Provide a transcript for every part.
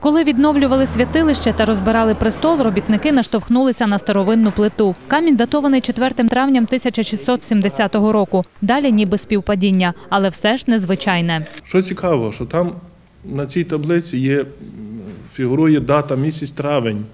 Коли відновлювали святилище та розбирали престол, робітники наштовхнулися на старовинну плиту. Камінь датований 4 травням 1670 року. Далі ніби співпадіння, але все ж незвичайне. Що цікаво, що там на цій таблиці є, фігурує дата місяць травень,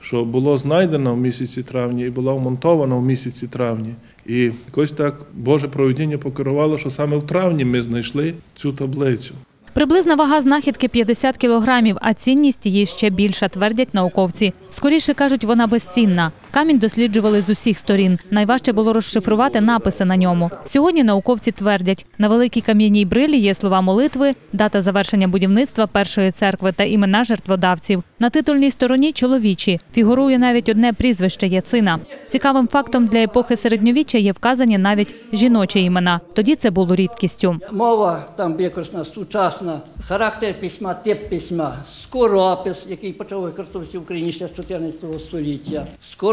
що було знайдено в місяці травні і було вмонтовано в місяці травні. І якось так Боже провидіння покерувало, що саме в травні ми знайшли цю таблицю. Приблизна вага знахідки 50 кілограмів, а цінність її ще більша, твердять науковці. Скоріше кажуть, вона безцінна. Камінь досліджували з усіх сторін. Найважче було розшифрувати написи на ньому. Сьогодні науковці твердять, на великій кам'яній брилі є слова молитви, дата завершення будівництва першої церкви та імена жертводавців. На титульній стороні чоловічі. Фігурує навіть одне прізвище Яцина. Цікавим фактом для епохи середньовіччя є вказані навіть жіночі імена. Тоді це було рідкістю. Мова там використана сучасна, характер письма, тип письма, скоропис, який почав використовуватися в Україні ще з 14 століття,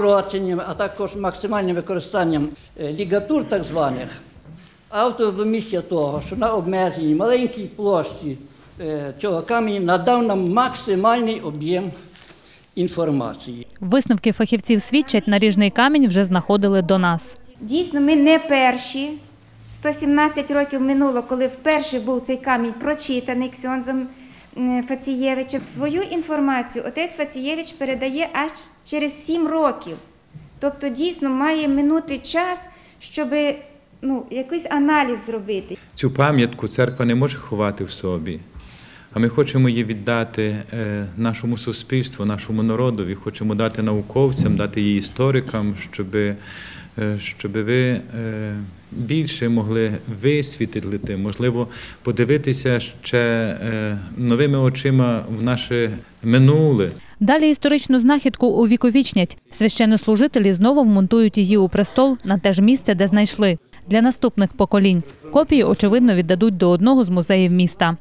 скороченням, а також максимальним використанням е, лігатур так званих. Автор до місця того, що на обмеженій маленькій площі е, цього каменю надав нам максимальний об'єм інформації. Висновки фахівців свідчать, наріжний камінь вже знаходили до нас. Дійсно, ми не перші. 117 років минуло, коли вперше був цей камінь прочитаний Ксьонзом Фацієвичем. Свою інформацію отець Фацієвич передає аж через 7 років. Тобто, дійсно має минути час, щоб ну, якийсь аналіз зробити. Цю пам'ятку церква не може ховати в собі. А ми хочемо її віддати е, нашому суспільству, нашому народові, хочемо дати науковцям, дати її історикам, щоб, щоб ви е, більше могли висвітлити, можливо, подивитися ще е, новими очима в наше минуле. Далі історичну знахідку увіковічнять. Священнослужителі знову вмонтують її у престол на те ж місце, де знайшли. Для наступних поколінь. Копії, очевидно, віддадуть до одного з музеїв міста.